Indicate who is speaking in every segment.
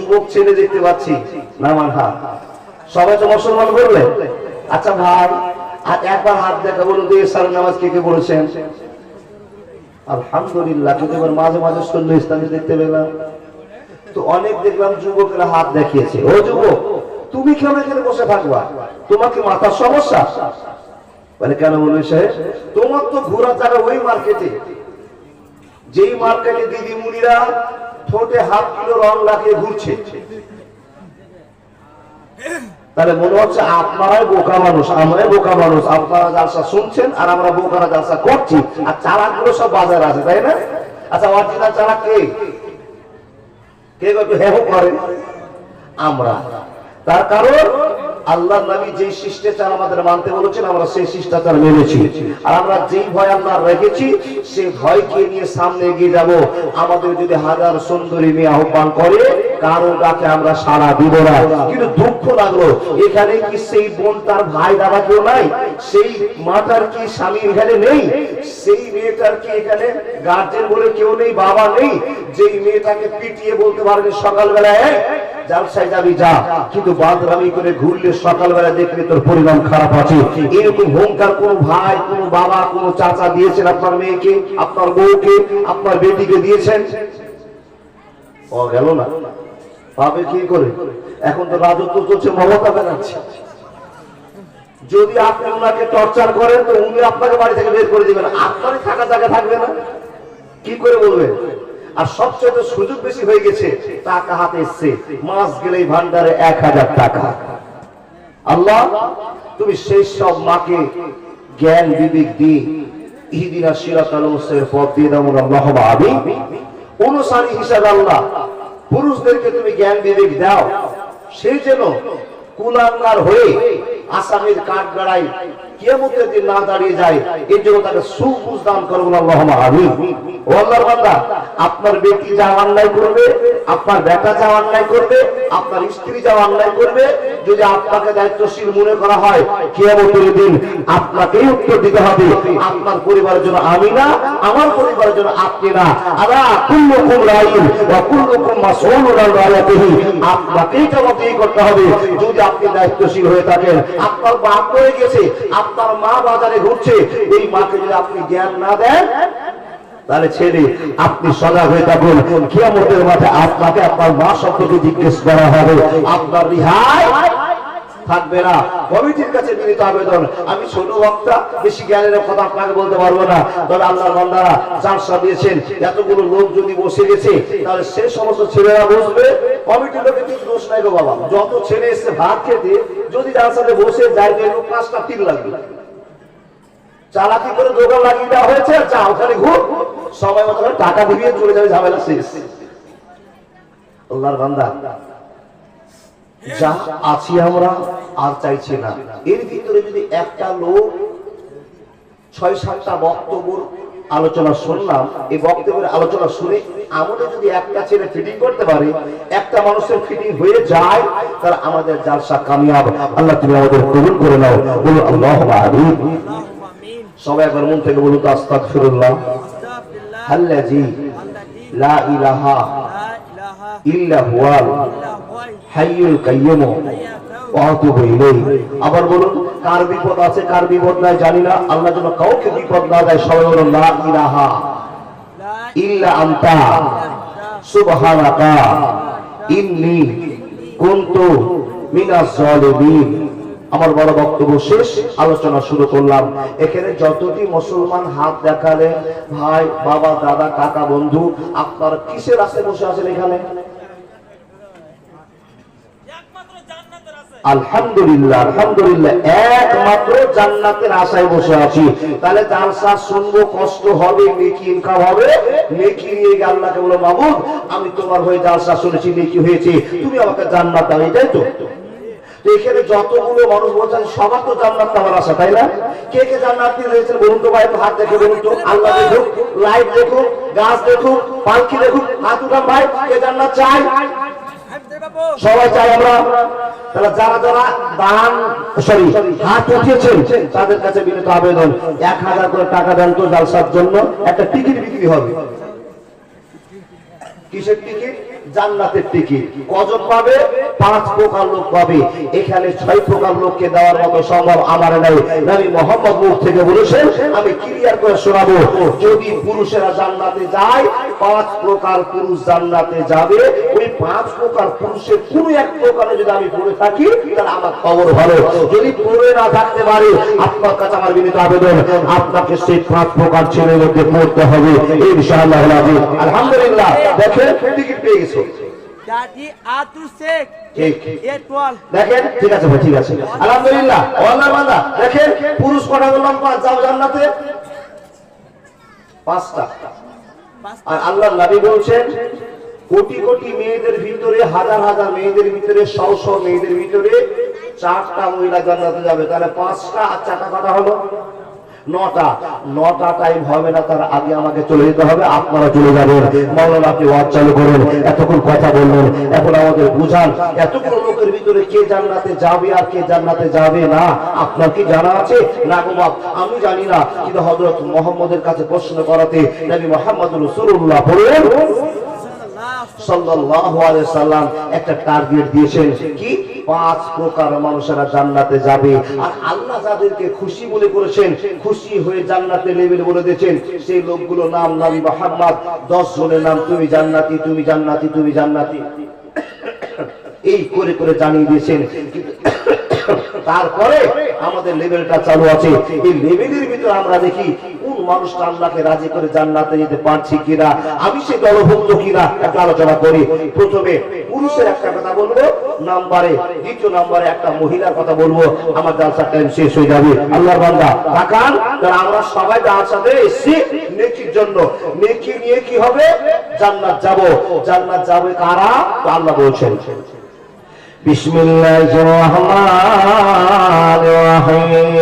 Speaker 1: যুবক ছেলে দেখতে পাচ্ছি নামান হাত সবাই তো মুসলমান করলে আচ্ছা ভাই, আর একবার হাত দেখা বলুন তো এসার নামাজ কে কে পড়েছেন? আলহামদুলিল্লাহ, কিন্তু এবার মাঝে মাঝে ইসলামী দেখতে পেলাম। তো অনেক দেখলাম যুবকেরা হাত দেখিয়েছে। ও যুবক, তুমি কেন এখানে বসে থাকবা? তোমার কি মাথার সমস্যা? বলে, কেন বলবে সাহেব? তোমার তো ঘোরা জায়গা ওই মার্কেটে যেই মার্কেটে দিদিমুনিরা ঠোঁটে হাফ কিলো রং লাগিয়ে ঘুরছে। তাহলে মনে হচ্ছে আপনারাই বোকা মানুষ, আমরাই বোকা মানুষ। আপনারা জালসা শুনছেন আর আমরা বোকারা জালসা করছি। আর চারা গুলো সব বাজার আছে, তাই না? আচ্ছা অরিজিনাল চালাক কে? কে হেহ করে আমরা। তার কারণ আল্লাহ নবী যে শিষ্টাচার আমাদের মানতে বলেছেন, আমরা সেই শিষ্টাচার মেনেছি। আর আমরা যেই ভয় আল্লাহ রেখেছি, সেই ভয়কে নিয়ে সামনে এগিয়ে যাব। আমাদের যদি হাজার সুন্দরী মেয়ে আহ্বান করে কারও ডাকে আমরা সাড়া দিব না। কিন্তু দুঃখ লাগল এখানে কি সেই বোন তার ভাই দাদা কেউ নাই? সেই মাতার কি স্বামী এখানে নেই? সেই মেয়েটার কি এখানে গার্জেন বলে কেউ নেই বাবা নেই? যেই মেয়েটাকে পিটিয়ে বলতে পারেনি সকালবেলায় "এই, যাবি যা। কিন্তু বাদরামি করে ঘুরলে সকালবেলা দেখলে তোর পরিণাম খারাপ আছে। এরকম হোমকার কোন ভাই কোন বাবা কোন চাচা দিয়েছেন আপনার আপনার বউকে আপনার বেটিকে দিয়েছেন? ও গেল না। পাবে কি করে? এখন তো রাজত্ব চলছে, মমতা ব্যানার্জি। যদি আপনি ওনাকে টর্চার করেন, তো উনি আপনাকে বাড়ি থেকে বের করে দিবেন। আপনারই থাকা জায়গা থাকবে না। কি করে বলবেন আর সবচেয়ে সুযোগ বেশি হয়ে গেছে, টাকা হাতে এসছে। মাস গেলেই ভান্ডারে এক হাজার টাকা। আল্লাহ, তুমি সেই সব মাকে জ্ঞান, বিবেক দিয়ে ইহিদিনা সিরাত আলমের পথ দিয়ে দাও আল্লাহ আমি অনুসারী হিসাবে আল্লাহ পুরুষদেরকে তুমি জ্ঞান বিবেক দাও। সেই যেন কুলাঙ্গার হয়ে আসামের কাঠ গাড়াই কিয়ামতের দিন না দাঁড়িয়ে যায়, এর জন্য তাকে সুবুজ দান করবেন আল্লাহ বান্দা, আপনার বেটি যা অন্যায় করবে, আপনার বেটা যা অন্যায় করবে, আপনার স্ত্রী যা অন্যায় করবে, যদি আপনাকে দায়িত্বশীল মনে করা হয়, কিয়ামতের দিন আপনাকেই উত্তর দিতে হবে, আপনার পরিবারের জন্য আমি না, আমার পরিবারের জন্য আপনি না। আলা কুল্লুকুম রাইন ওয়া আপনাকেই করতে হবে। যদি আপনি দায়িত্বশীল হয়ে থাকেন, আপনার বাপ মরে গেছে আপনার মা বাজারে ঘুরছে এই মাকে যদি আপনি জ্ঞান না দেন, তাহলে ছেলে, আপনি সজাগ হয়ে থাকুন। কিয়ামতের মাঠে আপনাকে আপনার মা সম্পর্কে জিজ্ঞেস করা হবে। আপনার রিহাই থাকবে না। কমিটির কাছে বিনীত আবেদন। আমি ছোট বক্তা, বেশি জ্ঞানের কথা আপনাকে বলতে পারব না। তবে আল্লাহর বান্দারা চার্জা দিয়েছেন, এতগুলো লোক যদি বসে গেছে, তাহলে সে সমস্ত ছেলেরা বসবে। কমিটির লোকের কিছু দোষ নাই গো বাবা। যত ছেলে এসছে, ভাত খেতে, যদি তার সাথে বসে যায় পাঁচটা তীর লাগবে। চালাকি করে দোকান লাগিয়ে দেওয়া হয়েছে যা ওখানে ঘুর। সময় মতো টাকা দিয়ে চলে যাবে, ঝামেলা শেষ। আল্লাহর বান্দা যা আছি আমরা, আর চাইছি না। এর ভিতরে যদি একটা লোক ছয়, সাতটা বক্তব্য আলোচনা শুনলাম, এই বক্তব্যের আলোচনা শুনে আমাদের যদি একটা ছেলে ফিটিং করতে পারে, একটা মানুষের ফিটিং হয়ে যায়, তাহলে আমাদের জালসা কামিয়াব। আল্লাহ তুমি আমাদের কবুল করে নাও। আল্লাহ সবাই একবার মন থেকে বলুন তো, আস্তাগফিরুল্লাহ। আল্লাজি লা ইলাহা ইল্লা হুয়াল হাইয়ুল আতুবু আবার বলুন, কার বিপদ আছে, কার বিপদ নাই, জানি না। আল্লাহ যেন কাউকে বিপদ না দেয়, সবাই বলুন, লা ইলাহা ইল্লা আনতা, সুবহানাকা, ইন্নী কুনতু মিনাজ জালিমিন। আমার বড় বক্তব্য শেষ, আলোচনা শুরু করলাম। এখানে যতটি মুসলমান হাত দেখালে, ভাই, বাবা, দাদা, কাকা, বন্ধু, আপনার কিসের আশে বসে আছেন এখানে? আলহামদুলিল্লাহ আলহামদুলিল্লাহ। একমাত্র জান্নাতের আশায় বসে আছি। তাহলে জালসা শুনব, কষ্ট হবে, নেকি ইনকাম হবে। নেকি নিয়ে গিয়ে আল্লাহকে বলো, মাবুদ, আমি তোমার হয়ে জালসা শুনেছি, নেকি হয়েছে। তুমি আমাকে জান্নাত দাও, এটাই তো। এখানে যতগুলো মানুষ বলছেন, সবার তো জান্নাত আমার আশা, তাই না? কে কে জান্নাত রয়েছেন বলুন তো ভাই হাত দেখে বলুন তো। আল্লাহ দেখুন, লাইট দেখুন, গাছ দেখুন, পালকি দেখুন, হাত ভাই, কে জান্নাত চাই সবাই চাই আমরা, তাহলে যারা যারা দান, সরি, হাত উঠিয়েছেন, তাদের কাছে বিনীত আবেদন, এক হাজার করে টাকা দেন তো জালসার জন্য, একটা টিকিট বিক্রি হবে। কিসের টিকিট? জান্নাতের টিকিট। কজন পাবে? পাঁচ প্রকার লোক পাবে। এখানে ছয় প্রকার লোককে দেওয়ার মতো সম্ভব আমার নাই। নবী মোহাম্মদ মুখ থেকে বলেছেন, আমি ক্লিয়ার করে শোনাবো, যদি পুরুষেরা জান্নাতে যায় পাঁচ প্রকার পুরুষ জান্নাতে যাবে। ওই পাঁচ প্রকার পুরুষের কোন এক প্রকারে যদি আমি পড়ে থাকি তাহলে আমার খবর ভালো। যদি পড়ে না থাকতে পারে আপনার কাছে আমার বিনীত আবেদন আপনাকে সেই পাঁচ প্রকার ছেলের মধ্যে পড়তে হবে। ইনশাআল্লাহ আলহামদুলিল্লাহ। দেখেন টিকিট পেয়ে গেছো. দেখেন ঠিক আছে ভাই ঠিক আছে। আলহামদুলিল্লাহ। আল্লাহ বান্দা দেখেন পুরুষ কটা বললাম পাঁচ যাও জান্নাতে? পাঁচটা। আর আল্লাহ নবী বলছেন, কোটি কোটি মেয়েদের ভিতরে, হাজার হাজার মেয়েদের ভিতরে শও শও মেয়েদের ভিতরে চারটা মহিলা জান্নাতে যাবে। তাহলে পাঁচটা আর চারটা কথা হলো? নটা। নটা টাইম হবে না, তার আগে আমাকে চলে যেতে হবে, আপনারা চলে যাবেন। মাওলানা, আপনি ওয়াজ চালু করুন, এতক্ষণ কথা বললেন এখন আমাদের বুঝান, এতগুলো লোকের ভিতরে কে জান্নাতে যাবে আর কে জান্নাতে যাবে না? আপনার কি জানা আছে? না আমি জানি না। কিন্তু হযরত মোহাম্মদের কাছে প্রশ্ন করাতে নবী মোহাম্মদ রাসূলুল্লাহ বলেন সাল্লাল্লাহু আলাইহি সাল্লাম একটা টার্গেট দিয়েছেন। কি? পাঁচ প্রকার মানুষেরা জান্নাতে যাবে। আর আল্লাহ যাদেরকে খুশি মনে করেছেন, খুশি হয়ে জান্নাতে নেবেন বলে দিয়েছেন, সেই লোকগুলো নাম নবী মুহাম্মদ। 10 জনের নাম, তুমি জান্নাতি তুমি জান্নাতি তুমি জান্নাতি। এই করে করে জানিয়ে দিয়েছেন। তারপরে আমাদের লেভেলটা চালু আছে। এই লেভেলের ভিতরে আমরা দেখি মানুষটা আল্লাহকে রাজি করে জান্নাতে যেতে পারছি কিনা আমি সে দলভুক্ত কিনা একটা আলোচনা করি প্রথমে পুরুষের একটা কথা বলবো নাম্বারে দ্বিতীয় নাম্বারে একটা মহিলার কথা বলবো আমার জালসার টাইম শেষ হয়ে যাবে আল্লাহর বান্দা তাকান তাহলে আমরা সবাই জালসাতে এসেছি নেকির জন্য নেকি নিয়ে কি হবে জান্নাত যাব জান্নাত যাবে কারা তো আল্লাহ বলছেন بسم الله الرحمن الرحيم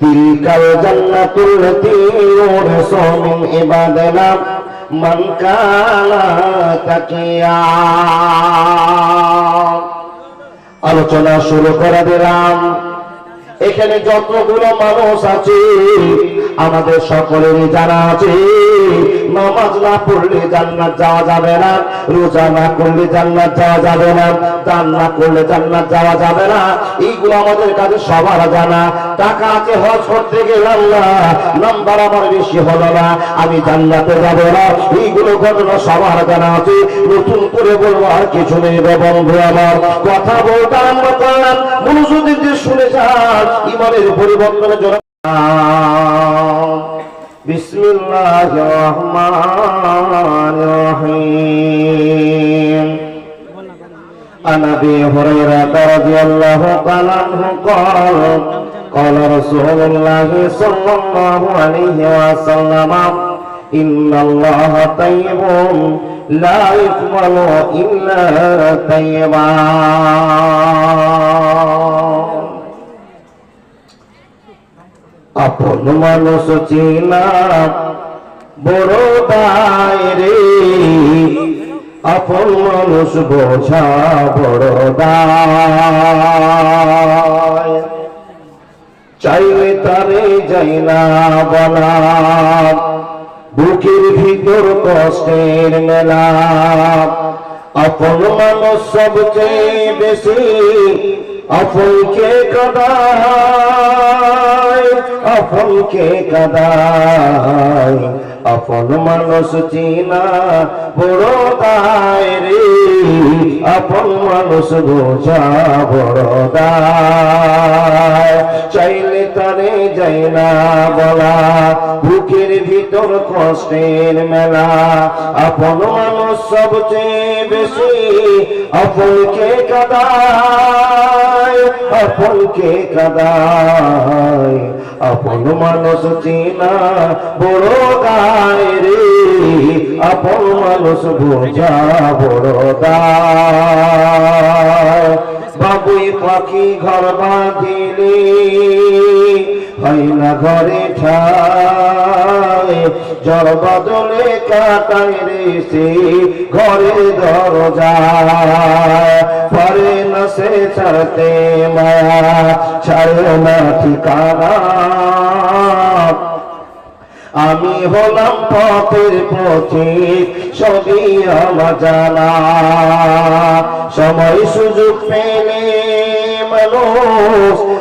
Speaker 1: تلك الجنة التي يورث من عبادنا من كان تقيا আলোচনা শুরু করে দিলাম এখানে যতগুলো মানুষ আছে আমাদের সকলেরই জানা আছে নামাজ না পড়লে জান্নাত যাওয়া যাবে না, রোজা না করলে জান্নাত যাওয়া যাবে না, দান না করলে জান্নাত যাওয়া যাবে না, এইগুলো আমাদের কাছে সবার জানা। টাকা আছে, হজ করতে গেলাম না নাম্বার আমার বেশি হলো না, আমি জান্নাতে যাব না, এইগুলো ঘটনা সবার জানা আছে। নতুন করে বলব, আর কিছু নেই বন্ধু আমার। কথা বলতে আরম্ভ করলাম, মনোযোগ দিয়ে শুনে যান, ইমানের পরিবর্তনের জন্য। بسم الله الرحمن الرحيم عن ابي هريره رضي الله تعالى عنه قال قال رسول الله صلى الله عليه وسلم ان الله طيب لا يقبل الا طيبا আপন মানুষ চিনা, বড় রে। আপন মানুষ বোঝা বড় চাইলে তারে যাই না বলা, বুকের ভিতর কষ্টের মেলা। আপন মানুষ সবচেয়ে বেশি আপনকে কাদায় আপনকে কাদায় আপন মানুষ চিনা, বড় দায় রে। আপন মানুষ বোঝা বড় দায়। চাইলে তারে যাই না বলা, বুকের ভিতর কষ্টের মেলা। আপন মানুষ সবচেয়ে বেশি আপনকে কাদায় আপনকে কাদায়। আপন মানুষ চিনা, বড় গায় রে। আপন মানুষ বোঝা বড় দায়। বাবুই পাখি ঘর বাঁধিলে হয় না ঘরে ঠায় জল বদলে কাটায় রে সে ঘরে দরজায় পারে না সে ছাড়তে মায়া, ছাড়ে না ঠিকানা। আমি হলাম পথের পথিক, সবই আমার জানা। সময় সুযোগ পেলে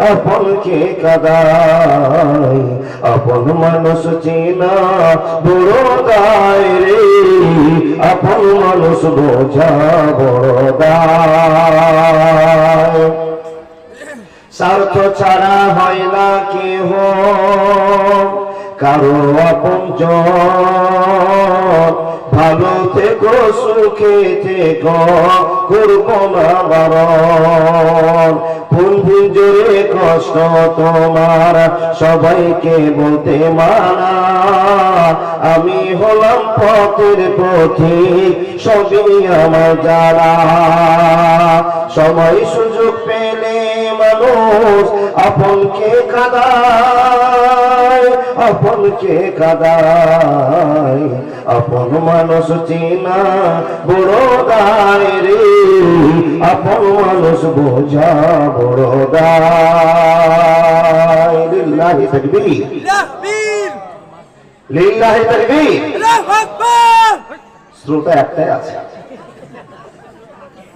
Speaker 1: আপনকে কাদায়? আপন মানুষ চিনা বড় দায় রে। আপন মানুষ বোঝা বড় স্বার্থ ছাড়া হয় না কেহ। কারও আপন ভালো থেকো, সুখে থেকো করব না বারণ জোরে কষ্ট তোমার, সবাইকে বলতে মানা। আমি হলাম পথের পথে সবই আমার জানা। সময় সুযোগ পেলে মানুষ আপনকে কাদায় আপনকে কাদায়। আপন মানুষ চিনা বড় দায় রে। আপন মানুষ বোঝা বড় দায় লিল্লাহি তাকবীর। লিল্লাহি তাকবীর। শ্রোতা একটাই আছে।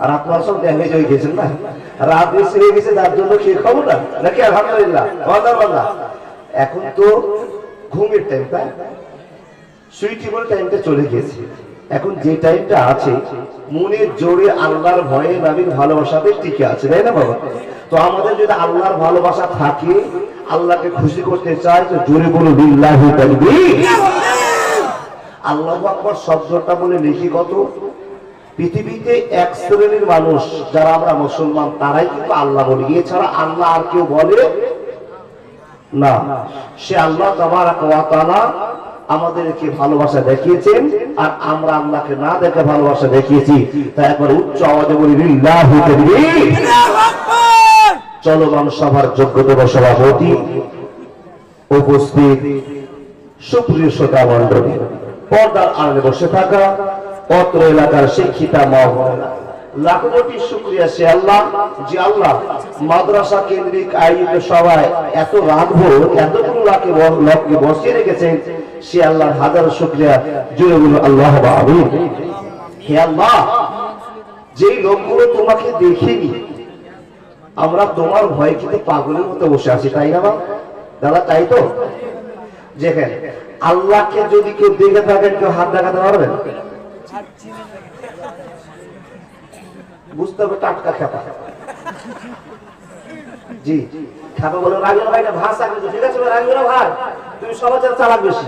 Speaker 1: আর আপনার সব ড্যামেজ হয়ে গেছেন না? রাত বেশি হয়ে গেছে, তার জন্য খেয়ে খাব না? নাকি আলহামদুলিল্লাহ এখন তো ঘুমের টাইম তাই সুইটেবল টাইমটা চলে গেছে এখন যে টাইমটা আছে, মনের জোরে আল্লাহর ভয়ে নবীর ভালোবাসাতে টিকে আছে, তাই না বাবা? তো আমাদের যদি আল্লাহর ভালোবাসা থাকে, আল্লাহকে খুশি করতে চাই তো জোরে বলো বিল্লাহি আল্লাহ আকবর শব্দটা বলে লিখি কত? পৃথিবীতে এক শ্রেণির মানুষ, যারা আমরা মুসলমান, তারাই কিন্তু আল্লাহ বলি। এছাড়া আল্লাহ আর কেউ বলে না। সে আল্লাহ তাআলা আমাদেরকে ভালোবাসা দেখিয়েছেন আর আমরা আল্লাহকে না দেখে ভালোবাসা দেখিয়েছি। তাই একবার উচ্চ আওয়াজে বলি লিল্লাহি
Speaker 2: আল্লাহু আকবার।
Speaker 1: চলমান সভার যোগ্যতম সভাপতি উপস্থিত সুপ্রিয় শ্রোতা মন্ডলী পর্দার আড়ালে বসে থাকা অত্র এলাকার শিক্ষিতা মা বোনেরা লাখ কোটি শুক্রিয়া, সে আল্লাহ, যে আল্লাহ মাদ্রাসা কেন্দ্রিক আয়োজিত সভায় এত রাতভর এতগুলো লাখে ব- লোককে বসিয়ে রেখেছেন, সে আল্লাহর হাজার শুক্রিয়া। জুড়ে বলুন, আল্লাহ আমিন। হে আল্লাহ, যেই লোকগুলো তোমাকে দেখিনি, আমরা তোমার ভয় কিন্তু পাগলের মতো বসে আছি, তাই না বাবা? দাদা, তাই তো? দেখেন, আল্লাহকে যদি কেউ দেখে থাকেন, কেউ হাত দেখাতে পারবেন? বুঝতে হবে টাটকা খেপা। জি, খেপা বলে রাগিও না ভাই না কিন্তু ঠিক আছে রাগিও না ভাই তুমি সমাজের চালাক বেশি।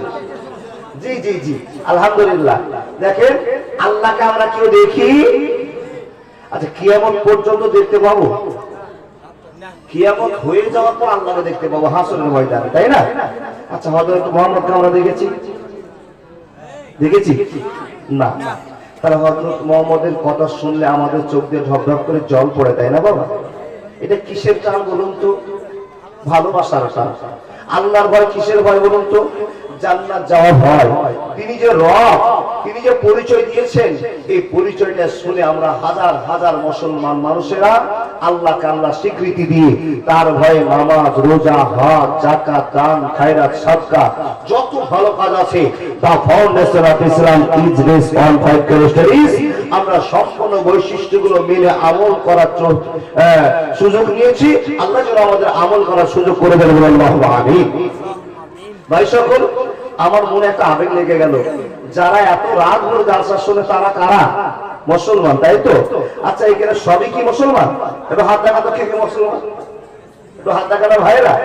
Speaker 1: জি জি জি, আলহামদুলিল্লাহ। দেখেন, আল্লাহকে আমরা কেউ দেখি? আচ্ছা কিয়ামত পর্যন্ত দেখতে পাবো? কিয়ামত হয়ে যাওয়ার পর আল্লাহকে দেখতে পাবো হাসনের ময়দানে, তাই না? আচ্ছা হযরত মুহাম্মদকে আমরা দেখেছি? দেখেছি? না। তাহলে হজরত মোহাম্মদের কথা শুনলে আমাদের চোখ দিয়ে ঢপঢপ করে জল পড়ে, তাই না বাবা? এটা কিসের টান বলুন তো? ভালোবাসার টান। আল্লাহর ভয় কিসের ভয় বলুন তো? জান্নাত যাওয়ার ভয়। তিনি যে রব, তিনি যে পরিচয় দিয়েছেন, এই পরিচয়টা শুনে আমরা হাজার হাজার মুসলমান মানুষেরা আল্লাহ স্বীকৃতি দিয়ে তার ভয়ে নামাজ, রোজা জাকাত দান, খায়রাত যত ভালো কাজ আছে the foundation of Islam is base on five characteristics আমরা সম্পূর্ণ বৈশিষ্ট্যগুলো মেনে আমল করার সুযোগ নিয়েছি। আল্লাহ যেন আমাদের আমল করার সুযোগ করে দেবেন আল্লাহ আমিন ভাই সকল, আমার মনে একটা আবেগ লেগে গেল। যারা এত রাত ভোর জালসা শুনে তারা কারা? মুসলমান, তাই তো? আচ্ছা এখানে সবই কি মুসলমান? এটা হাত দেখা তো কে মুসলমান? একটু হাত দেখা
Speaker 2: আল্লাহ।